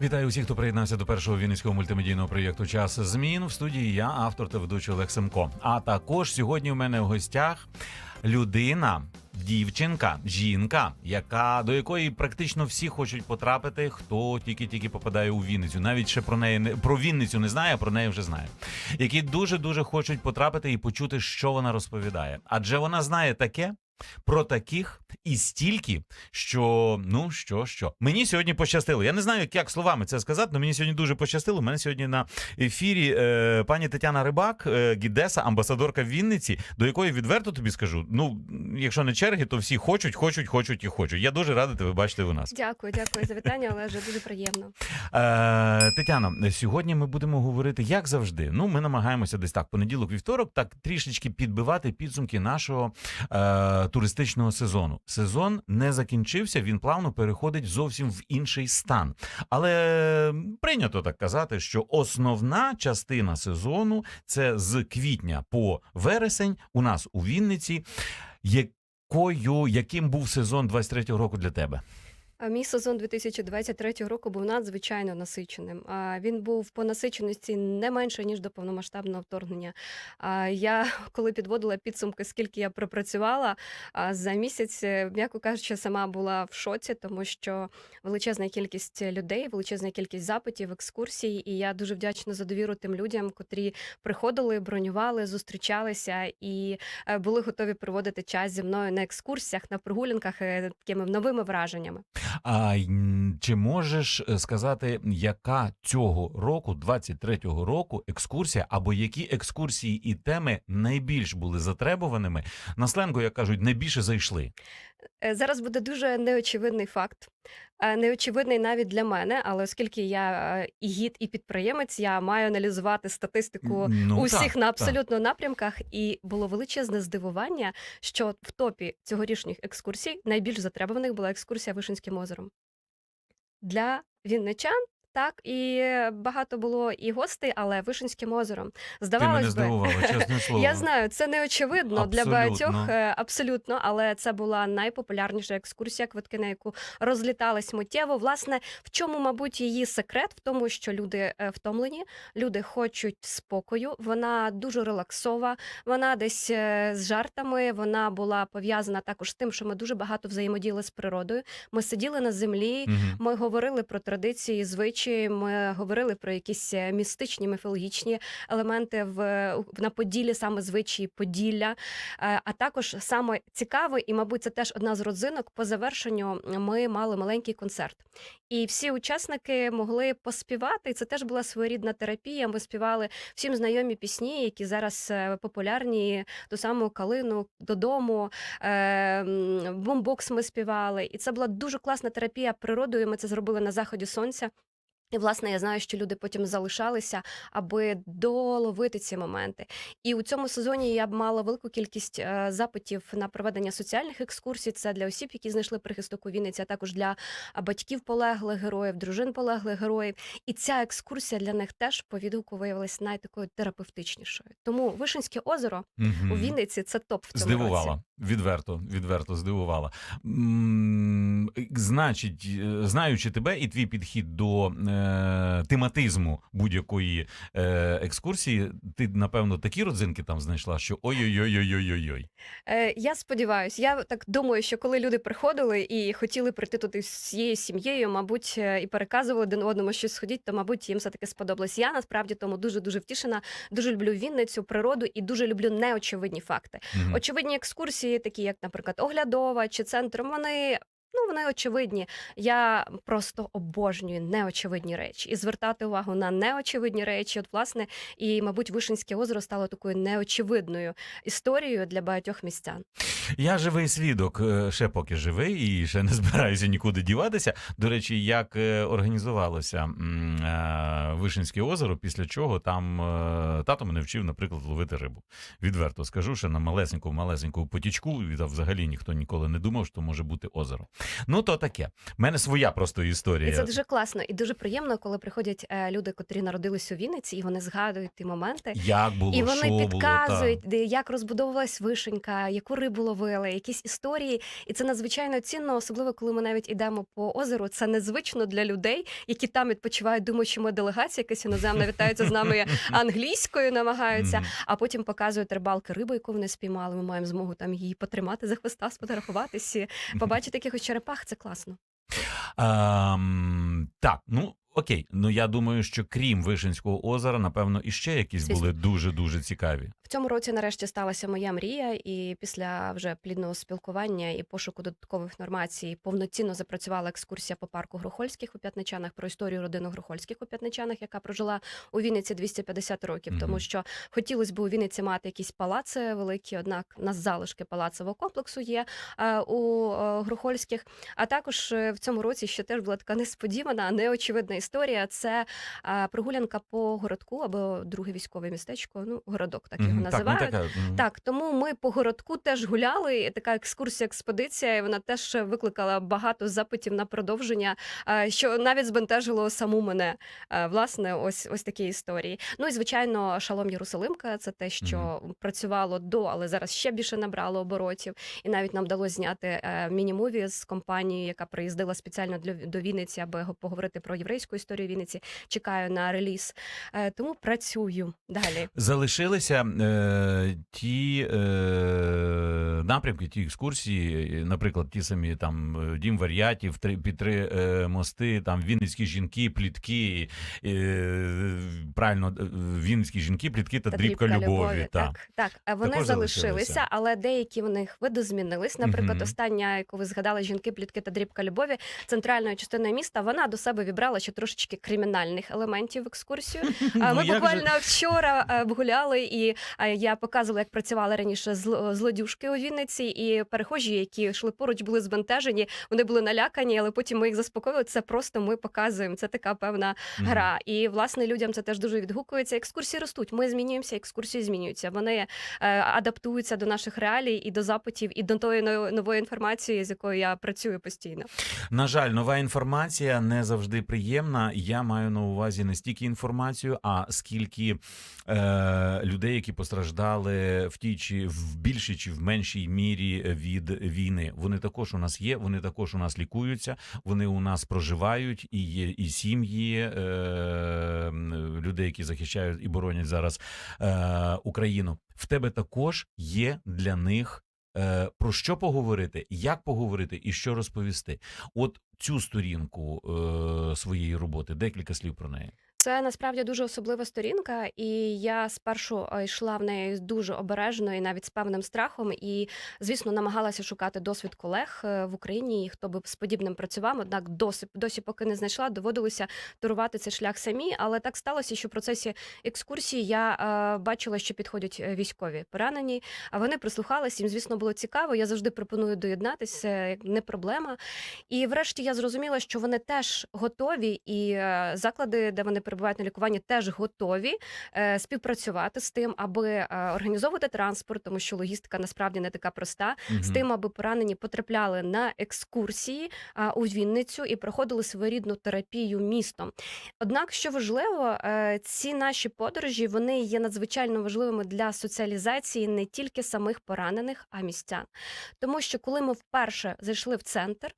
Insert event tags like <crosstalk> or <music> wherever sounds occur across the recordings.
Вітаю усіх, хто приєднався до першого вінницького мультимедійного проєкту Час змін в студії. Я автор та ведучий Олег Семко. А також сьогодні у мене в гостях людина. Дівчинка, жінка, яка до якої практично всі хочуть потрапити, хто тільки-тільки попадає у Вінницю. Навіть ще про неї не про Вінницю не знає, а про неї вже знає. Які дуже дуже хочуть потрапити і почути, що вона розповідає. Адже вона знає таке про таких і стільки, що ну що, що мені сьогодні пощастило. Я не знаю, як, словами це сказати, але мені сьогодні дуже пощастило. У мене сьогодні на ефірі е, пані Тетяна Рибак, е, гідеса, амбасадорка Вінниці, до якої відверто тобі скажу. Ну, якщо не черги, то всі хочуть, хочуть, хочуть і хочуть. Я дуже радий тебе бачити у нас. Дякую, дякую за вітання, Олеже. Дуже приємно. Е, Тетяно, сьогодні ми будемо говорити, як завжди. Ну, ми намагаємося десь так, понеділок, вівторок, так трішечки підбивати підсумки нашого е, туристичного сезону. Сезон не закінчився, він плавно переходить зовсім в інший стан. Але прийнято так казати, що основна частина сезону це з квітня по вересень у нас у Вінниці. Якою, яким був сезон 23-го року для тебе? Мій сезон 2023 року був надзвичайно насиченим. Він був по насиченості не менше ніж до повномасштабного вторгнення. Я <laughs> коли підводила підсумки, скільки я пропрацювала за місяць, е, м'яко кажучи, сама була в шоці, тому що величезна кількість людей, величезна кількість запитів, екскурсій. І я дуже вдячна за довіру тим людям, котрі приходили, бронювали, зустрічалися і е, були готові проводити час зі мною на екскурсіях, на прогулянках е, такими новими враженнями. А чи можеш е, сказати, яка цього року, 23-го року, екскурсія або які екскурсії і теми найбільш були затребуваними? На сленгу, як кажуть, найбільше зайшли? Е, Зараз буде дуже неочевидний факт. Е, Неочевидний навіть для мене, але оскільки я е, і гід, і підприємець, я маю аналізувати статистику Ну, усіх так, на так. абсолютно напрямках, і було величезне здивування, що в топі цьогорічних екскурсій найбільш затребуваних була екскурсія Вишинським озером. Для вінничан так і багато було і гостей, але Вишинським озером. Ти мене Здавалось би, <laughs> чесне слово. я знаю, це не очевидно для Абсолютно. багатьох е, абсолютно, але це була найпопулярніша екскурсія, квитки на яку розлітались миттєво. Власне, в чому, мабуть, її секрет? В тому, що люди е, втомлені, люди хочуть спокою. Вона дуже релаксова. Вона десь е, з жартами. Вона була пов'язана також з тим, що ми дуже багато взаємодіяли з природою. Ми сиділи на землі. Мгм. Ми говорили про традиції, звичаї. Ми говорили про якісь е, містичні, міфологічні елементи в на Поділлі, саме звичаї Поділля. Е, А також саме цікаве, і мабуть, це теж одна з родзинок. По завершенню ми мали маленький концерт, і всі учасники могли поспівати. І це теж була своєрідна терапія. Ми співали всім знайомі пісні, які зараз е, популярні ту саму калину додому. Бомбокс ми співали, і це була дуже класна терапія природою. Ми це зробили на заході сонця. І, власне, я знаю, що люди потім залишалися, аби доловити ці моменти. І у цьому сезоні я б мала велику кількість е, запитів на проведення соціальних екскурсій. Це для осіб, які знайшли прихисток у Вінниці, а також для батьків полеглих героїв, дружин полеглих героїв. І ця екскурсія для них теж по відгуку виявилася найтакою терапевтичнішою. Тому Вишинське озеро Мгм. у Вінниці це топ в цьому Здивувала. році. Відверто, відверто здивувала. Значить, е, знаючи тебе і твій підхід до е, тематизму будь-якої е, екскурсії, ти, напевно, такі родзинки там знайшла, що ой-ой-ой-ой-ой-ой. Е, я сподіваюся, я так думаю, що коли люди приходили і хотіли прийти туди з всією сім'єю, мабуть, е, і переказували один одному щось сходіть, то мабуть їм все таки сподобалось. Я насправді тому дуже дуже втішена. Дуже люблю Вінницю, природу і дуже люблю неочевидні факти. Мгм. Очевидні екскурсії, такі як, наприклад, оглядова чи центр, вони. Ну, вони очевидні. Я просто обожнюю неочевидні речі і звертати увагу на неочевидні речі. От, власне, і, мабуть, Вишинське озеро стало такою неочевидною історією для багатьох містян. Я живий свідок, е, ще поки живий і ще не <laughs> збираюся нікуди діватися. До речі, як е, організувалося е, Вишинське озеро, після чого там тато мене вчив, наприклад, ловити рибу. Відверто скажу, що на малесеньку малесеньку потічку і взагалі ніхто ніколи не думав, що може бути озеро. Ну то таке. У мене своя просто історія. І це дуже класно і дуже приємно, коли приходять е, люди, котрі народились у Вінниці, і вони згадують ті моменти. Як було, І вони що було, підказують, де як розбудовувалась вишенька, яку рибу ловили, якісь історії. І це надзвичайно цінно, особливо коли ми навіть ідемо по озеру. Це незвично для людей, які там відпочивають, думають, що ми делегація якась іноземна, вітаються з нами <laughs> англійською, намагаються. А потім показують рибалки рибу, яку вони спіймали. Ми маємо змогу там її потримати за хвоста, сфотографуватися, побачити якихось черепах. Це класно. Ем, так, ну окей. Ну я думаю, що крім Вишенського озера, напевно, іще якісь Звісно. були дуже дуже цікаві. В цьому році нарешті сталася моя мрія, і після вже плідного спілкування і пошуку додаткових інформацій повноцінно запрацювала екскурсія по парку Грохольських у П'ятничанах про історію родини Грохольських у П'ятничанах, яка прожила у Вінниці 250 років. Мгм. Тому що хотілося б у Вінниці мати якісь палаци великі, однак у нас залишки палацового комплексу є е, у е, Грохольських. А також е, в цьому році ще теж була така несподівана, неочевидна історія. Це е, прогулянка по городку або друге військове містечко. Ну, городок так його так, ну, називають. така, мгм. Так, тому ми по городку теж гуляли. Така екскурсія, експедиція. і Вона теж викликала багато запитів на продовження, що навіть збентежило саму мене. Власне, ось ось такі історії. Ну і звичайно, Шалом Єрусалимка це те, що працювало до, але зараз ще більше набрало оборотів. І навіть нам вдалося зняти е, міні-муві з компанією, яка приїздила спеціально для до Вінниці, аби поговорити про єврейську історію Вінниці. Чекаю на реліз. Е, Тому працюю далі. Залишилися е, ті е, напрямки, ті екскурсії, е, наприклад, ті самі там е, дім варіатів, три, під три е, мости, там вінницькі жінки, плітки, е, правильно, вінницькі жінки, плітки та, дрібка, любові. та. Так, так. Вони Також залишилися, залишилися. але деякі в них видозмінились. Наприклад, Мгм. остання, яку ви згадали, жінки, плітки та дрібка любові, центральною частиною міста, вона до себе вібрала ще трошечки кримінальних елементів в екскурсію. <laughs> Ну, Ми же? буквально вчора е, гуляли, і е, я показувала, як працювали раніше зл- злодюжки у Вінниці, і перехожі, які йшли поруч, були збентежені. Вони були налякані, але потім ми їх заспокоїли. Це просто ми показуємо. Це така певна гра. І власне людям це теж дуже відгукується. Екскурсії ростуть. Ми змінюємося, екскурсії змінюються. Вони е, адаптуються до наших реалій і до запитів, і до тої нової інформації, з якою я працюю постійно. На жаль, нова інформація не завжди приємна. Я маю на увазі не стільки інформацію, а скільки е, людей, які постраждали в тій чи в більшій чи в меншій мірі від війни. Вони також у нас є. Вони також у нас лікуються. Вони у нас проживають, і є і сім'ї е, людей, які захищають і боронять зараз е, Україну. В тебе також є для них. Е, Про що поговорити, як поговорити і що розповісти? От цю сторінку е, своєї роботи, декілька слів про неї. Це насправді дуже особлива сторінка, і я спершу йшла в неї дуже обережно і навіть з певним страхом. І, звісно, намагалася шукати досвід колег е, в Україні, і хто би з подібним працював. Однак досі, досі поки не знайшла, доводилося турувати цей шлях самі. Але так сталося, що в процесі екскурсії я е, бачила, що підходять е, військові поранені. А вони прислухались, їм, звісно, було цікаво. Я завжди пропоную доєднатися, це не проблема. І врешті я зрозуміла, що вони теж готові, і заклади, де вони перебувають на лікуванні, теж готові е, співпрацювати з тим, аби е, організовувати транспорт, тому що логістика насправді не така проста. З тим, аби поранені потрапляли на екскурсії у Вінницю і проходили своєрідну терапію містом. Однак, що важливо, е, ці наші подорожі вони є надзвичайно важливими для соціалізації не тільки самих поранених, а містян. Тому що коли ми вперше зайшли в центр.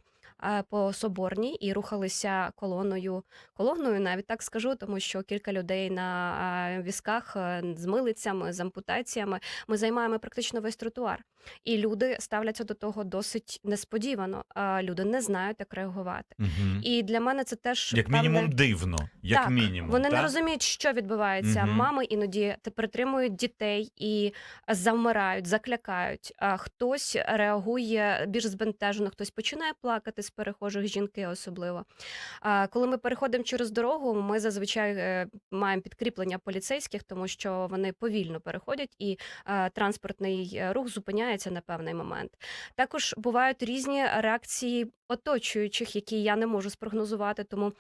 По соборній і рухалися колоною, колоною, навіть так скажу, тому що кілька людей на візках е, з милицями, з ампутаціями. Ми займаємо практично весь тротуар. І люди ставляться до того досить несподівано. Люди не знають, як реагувати. Мгм. І для мене це теж Як певне- мінімум дивно. Як так, мінімум. вони не розуміють, що відбувається. Мгм. Мами іноді притримують дітей і завмирають, заклякають. Хтось реагує більш збентежено, хтось починає плакати з перехожих жінки, особливо. Коли ми переходимо через дорогу, ми зазвичай е, маємо підкріплення поліцейських, тому що вони повільно переходять, і е, транспортний е, рух зупиняється на певний момент. Також бувають різні реакції оточуючих, які я не можу спрогнозувати, тому.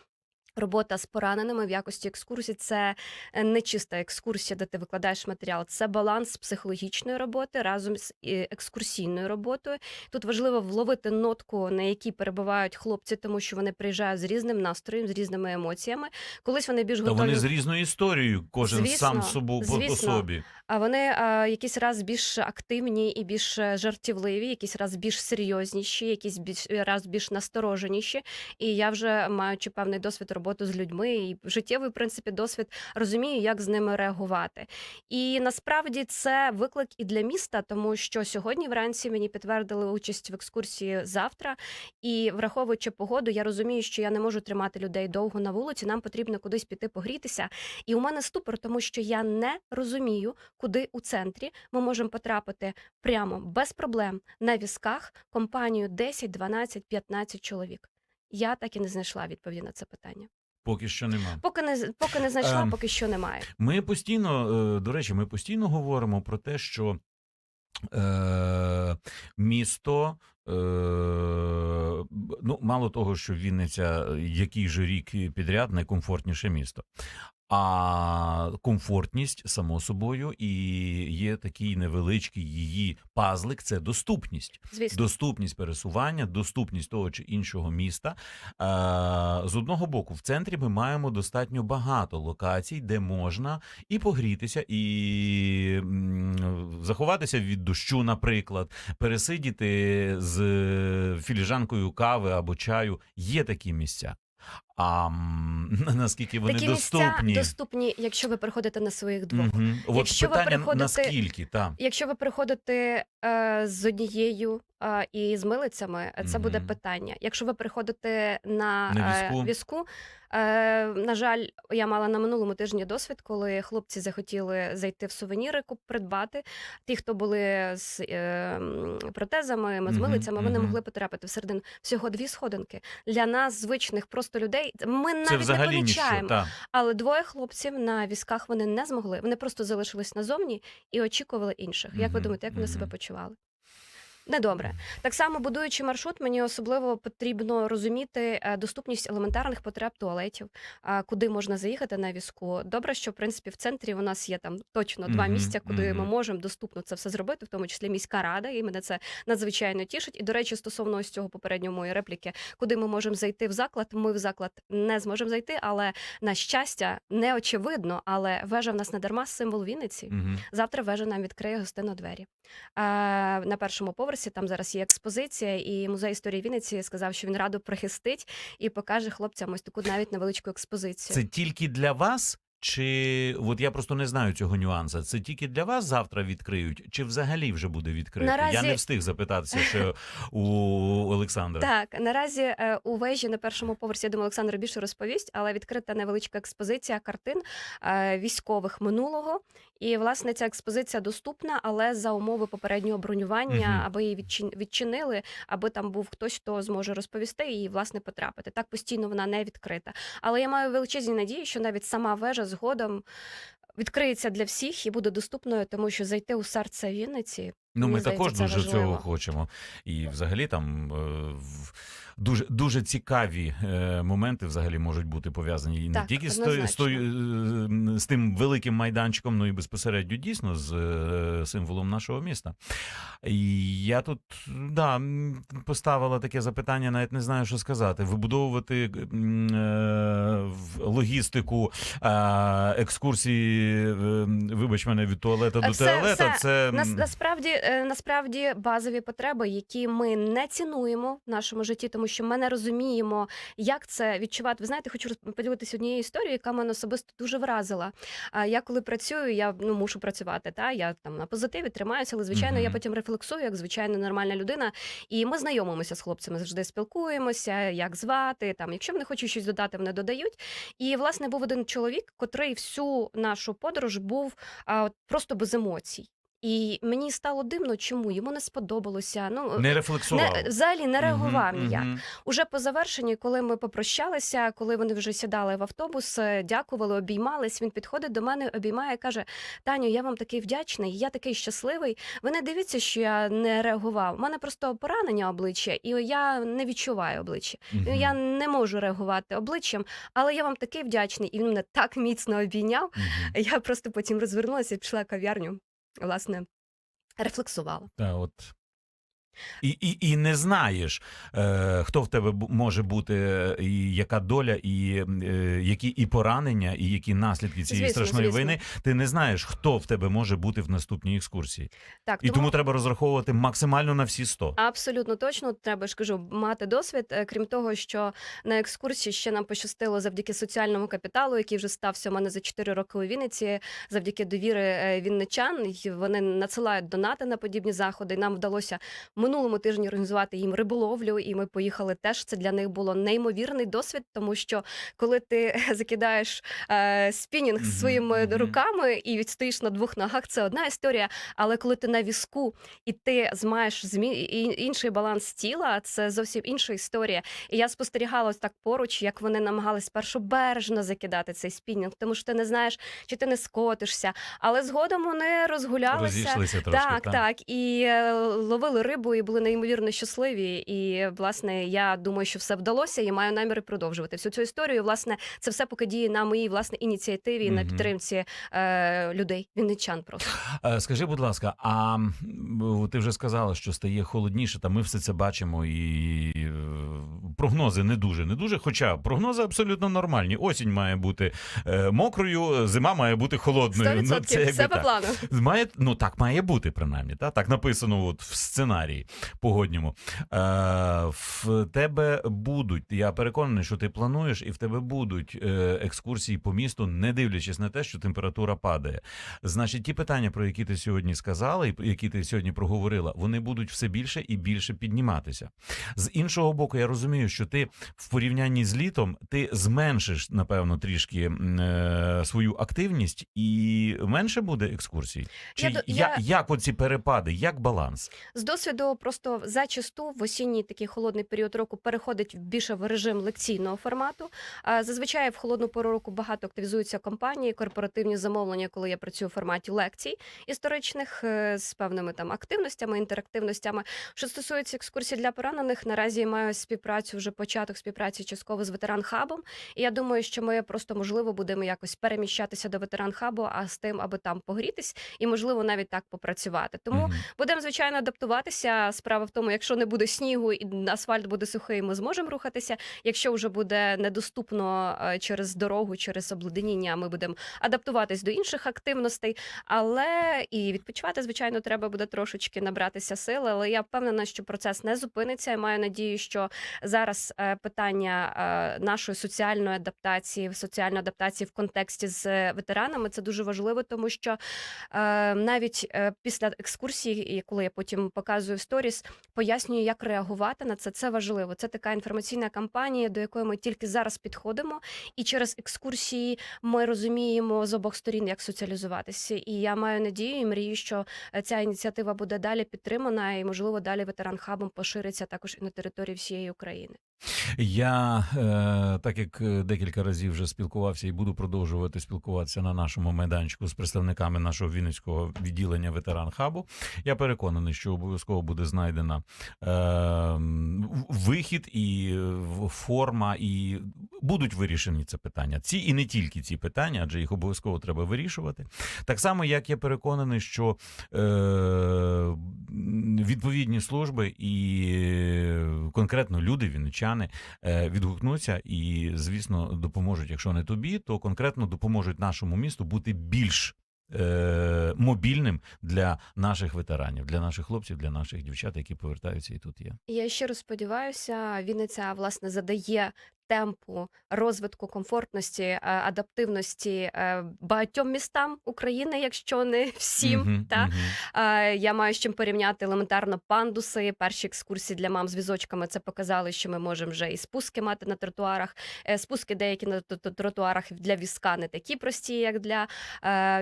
Робота з пораненими в якості екскурсії це е, не чиста екскурсія, де ти викладаєш матеріал. Це баланс психологічної роботи разом з екскурсійною роботою. Тут важливо вловити нотку, на якій перебувають хлопці, тому що вони приїжджають з різним настроєм, з різними емоціями. Колись вони більш Та готові. вони з різною історією, кожен Звісно, сам собою по, собі. А вони а, якийсь раз більш активні і більш е, жартівливі, якийсь раз більш серйозніші, якийсь більш раз більш настороженіші. І я вже маючи певний досвід роботи з людьми і життєвий в принципі досвід, розумію, як з ними реагувати. І насправді це виклик і для міста, тому що сьогодні вранці мені підтвердили участь в екскурсії завтра. І враховуючи погоду, я розумію, що я не можу тримати людей довго на вулиці. Нам потрібно кудись піти погрітися. І у мене ступор, тому що я не розумію, куди у центрі ми можемо потрапити прямо без проблем на візках компанію 10, 12, 15 чоловік. Я так і не знайшла відповіді на це питання. Поки що немає. Поки не поки не знайшла, Ем, поки що немає. Ми постійно, е, до речі, ми постійно говоримо про те, що е, місто. Е, ну, мало того, що Вінниця який же рік підряд найкомфортніше місто. А комфортність, само собою, і є такий невеличкий її пазлик це доступність. Звісно, Доступність пересування, доступність того чи іншого міста. Е, З одного боку, в центрі ми маємо достатньо багато локацій, де можна і погрітися, і заховатися від дощу, наприклад, пересидіти з філіжанкою кави або чаю. Є такі місця. А <laughs> наскільки вони такі доступні? місця доступні, якщо ви приходите на своїх двох. Мгм. От Якщо ви питання приходите- наскільки, так. Якщо ви приходите е, з однією е, і з милицями, е, це буде питання. Якщо ви приходите на, На е, візку? візку, е, на жаль, я мала на минулому тижні досвід, коли хлопці захотіли зайти в сувеніри, куп- придбати. Ті, хто були з е, протезами, з милицями, вони мгм. могли потрапити всередину. Всього дві сходинки. Для нас, звичних просто людей, ми навіть Це взагалі не помічаємо. Так. Але двоє хлопців на візках вони не змогли. Вони просто залишились назовні і очікували інших. Як ви думаєте, як вони себе почували? Недобре. Так само, будуючи маршрут, мені особливо потрібно розуміти е, доступність елементарних потреб туалетів, куди можна заїхати на візку. Добре, що в принципі в центрі у нас є там точно два Мгм, місця, куди ми можемо доступно це все зробити, в тому числі міська рада, і мене це надзвичайно тішить. І до речі, стосовно ось цього попередньої моєї репліки, куди ми можемо зайти в заклад, ми в заклад не зможемо зайти, але на щастя, не очевидно, але вежа в нас не дарма символ Вінниці. Мгм. Завтра вежа нам відкриє гостинно двері. На першому поверсі там зараз є експозиція, і музей історії Вінниці сказав, що він радо прихистить і покаже хлопцям ось таку навіть невеличку експозицію. Це тільки для вас? Чи от я просто не знаю цього нюансу. Це тільки для вас завтра відкриють, чи взагалі вже буде відкрито? Наразі- Я не встиг запитатися ще у Олександра. Так, наразі е, у вежі на першому поверсі, я думаю, Олександр більше розповість, але відкрита невеличка експозиція картин е, військових минулого. І власне ця експозиція доступна, але за умови попереднього бронювання, Мгм. аби її відчин- відчинили, аби там був хтось, хто зможе розповісти і власне потрапити. Так постійно вона не відкрита. Але я маю величезні надії, що навіть сама вежа згодом. Відкриється для всіх і буде доступною, тому що зайти у серце Вінниці Ну, ми також дуже важливо. цього хочемо. І взагалі там е, в- дуже, дуже цікаві е, моменти взагалі можуть бути пов'язані і не Так, тільки з, з, е, з тим великим майданчиком, ну і безпосередньо дійсно з е, символом нашого міста. І я тут да, поставила таке запитання, навіть не знаю, що сказати. Вибудовувати е, логістику е, екскурсії, е, вибач мене, від туалета до Все- туалета. все. Це Нас, насправді, е, насправді базові потреби, які ми не цінуємо в нашому житті, тому що ми не розуміємо, як це відчувати. Ви знаєте, хочу поділитися однією історією, яка мене особисто дуже вразила. Я коли працюю, я ну мушу працювати. Та я там на позитиві тримаюся, але звичайно, я потім рефлексую, як звичайно нормальна людина. І ми знайомимося з хлопцями, завжди спілкуємося, як звати. Там, якщо вони хочуть щось додати, вони додають. І власне був один чоловік, котрий всю нашу подорож був а, просто без емоцій. І мені стало дивно, чому йому не сподобалося. Ну Не рефлексував. не, взагалі не реагував Мгм, ніяк. мгм. Уже по завершенні, коли ми попрощалися, коли вони вже сідали в автобус, е, дякували, обіймались. Він підходить до мене, обіймає, каже: Таню, я вам такий вдячний, я такий щасливий. Ви не дивіться, що я не реагував. У мене просто поранення обличчя, і я не відчуваю обличчя. Ну, Я не можу реагувати обличчям, але я вам такий вдячний. І він мене так міцно обійняв. Мгм. Я просто потім розвернулася і пішла в кав'ярню. Власне, рефлексувала. Та от. І, і, і не знаєш, е, хто в тебе може бути, е, і яка доля, і е, які і поранення, і які наслідки цієї Звісно, страшної звісно. війни. Ти не знаєш, хто в тебе може бути в наступній екскурсії. Так, І тому треба розраховувати максимально на всі 100. Абсолютно точно треба ж кажу мати досвід. Е, Крім того, що на екскурсії ще нам пощастило завдяки соціальному капіталу, який вже стався у мене за 4 роки у Вінниці, завдяки довіри е, вінничан. Вони надсилають донати на подібні заходи. І Нам вдалося минулому тижні організувати їм риболовлю, і ми поїхали теж. Це для них було неймовірний досвід, тому що коли ти <laughs> закидаєш е, спінінг своїми руками і відстоїш на двох ногах, це одна історія. Але коли ти на візку і ти маєш змі... і- інший баланс тіла, це зовсім інша історія. І я спостерігала ось так поруч, як вони намагались спершу бережно закидати цей спінінг, тому що ти не знаєш, чи ти не скотишся. Але згодом вони розгулялися. Розійшлися трошки. Так, та? так, і е, ловили рибу і були неймовірно щасливі. І власне я думаю, що все вдалося, і маю наміри продовжувати всю цю історію. Власне, це все поки діє на моїй власне ініціативі, і на підтримці е, людей, вінничан просто. Е, Скажи, будь ласка, а ти вже сказала, що стає холодніше, та ми все це бачимо, і е, прогнози не дуже, не дуже. Хоча прогнози абсолютно нормальні. Осінь має бути е, мокрою, зима має бути холодною. 100% Ну, це все по плану. Має, ну так має бути, принаймні. Та? Так написано от в сценарії погодньому. Е, в тебе будуть, я переконаний, що ти плануєш, і в тебе будуть е, екскурсії по місту, не дивлячись на те, що температура падає. Значить, ті питання, про які ти сьогодні сказала, і які ти сьогодні проговорила, вони будуть все більше і більше підніматися. З іншого боку, я розумію, що ти в порівнянні з літом ти зменшиш, напевно, трішки е, свою активність і менше буде екскурсій. Чи Я я... я- як оці перепади, як баланс? З досвіду просто зачасту в осінній такий холодний період року переходить в більше в режим лекційного формату. Зазвичай в холодну пору року багато активізуються компанії, корпоративні замовлення, коли я працюю в форматі лекцій історичних е, з певними там активностями, інтерактивностями. Що стосується екскурсій для поранених, наразі я маю співпрацю вже початок співпраці частково з ветеран хабом. І я думаю, що ми просто можливо будемо якось переміщатися до ветеран хабу, а з тим, аби там погрітись, і можливо навіть так попрацювати. Тому Мгм. Будемо звичайно адаптуватися. Справа в тому, якщо не буде снігу і асфальт буде сухий, ми зможемо рухатися. Якщо вже буде недоступно е, через дорогу, через обледеніння, ми будемо адаптуватись до інших активностей. Але і відпочивати, звичайно, треба буде трошечки набратися сили. Але я впевнена, що процес не зупиниться. Я маю надію, що зараз е, питання е, нашої соціальної адаптації, соціальної адаптації в контексті з е, ветеранами це дуже важливо, тому що е, навіть е, після екскурсії, коли я потім показую сторіс, пояснює, як реагувати на це. Це важливо. Це така інформаційна кампанія, до якої ми тільки зараз підходимо. І через екскурсії ми розуміємо з обох сторін, як соціалізуватися. І я маю надію і мрію, що е, ця ініціатива буде далі підтримана, і можливо далі ветеран хабом пошириться також і на території всієї України. Я е, так як е, декілька разів вже спілкувався і буду продовжувати спілкуватися на нашому майданчику з представниками нашого вінницького відділення ветеран хабу. Я переконаний, що обов'язково буде знайдена е, вихід і форма, і будуть вирішені це питання. Ці і не тільки ці питання, адже їх обов'язково треба вирішувати. Так само, як я переконаний, що відповідні служби і е, конкретно люди, вінничани, е, відгукнуться і, звісно, допоможуть. Якщо не тобі, то конкретно допоможуть нашому місту бути більш. е, Мобільним для наших ветеранів, для наших хлопців, для наших дівчат, які повертаються і тут є. Я щиро сподіваюся, Вінниця власне задає темпу розвитку комфортності, е, адаптивності е, багатьом містам України, якщо не <laughs> всім. Мгм, та. Е, Я маю з чим порівняти елементарно пандуси. Перші екскурсії для мам з візочками це показали, що ми можемо вже і спуски мати на тротуарах. Спуски деякі на тротуарах для візка не такі прості, як для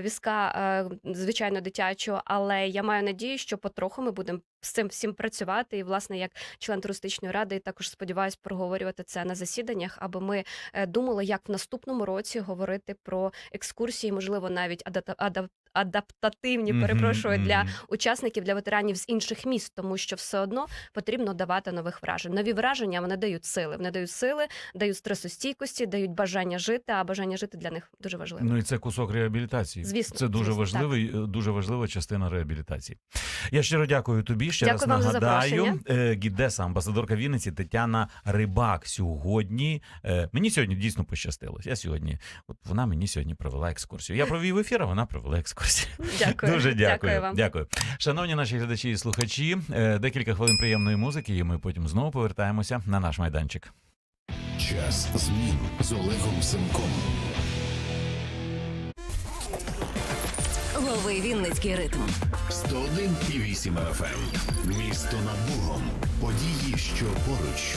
візка, звичайно, дитячого. Але я маю надію, що потроху ми будемо з цим всім працювати. І, власне, як член туристичної ради, також сподіваюся проговорювати це на засіданнях, аби ми е, думали, як в наступному році говорити про екскурсії, можливо, навіть адап- адап- адаптативні, перепрошую, для учасників для ветеранів з інших міст, тому що все одно потрібно давати нових вражень. Нові враження вони дають сили. Вони дають сили, дають стресостійкості, дають бажання жити. А бажання жити для них дуже важливо. Ну і це кусок реабілітації. Звісно, це дуже звісно, важливий, е, дуже важлива частина реабілітації. Я щиро дякую тобі. Ще Дякую раз вам нагадаю, е, гідеса, амбасадорка Вінниці Тетяна Рибак. Сьогодні е, мені сьогодні дійсно пощастило. Я сьогодні, от вона мені сьогодні провела екскурсію. Я провів ефір, а вона провела екскурсію. Дякую. Дуже дякую. Дякую вам. Дякую. Шановні наші глядачі і слухачі, е, декілька хвилин приємної музики, і ми потім знову повертаємося на наш майданчик. Час змін з Олегом Семком. Лови Вінницький ритм. 101,8 FM. Місто над Богом. Події, що поруч.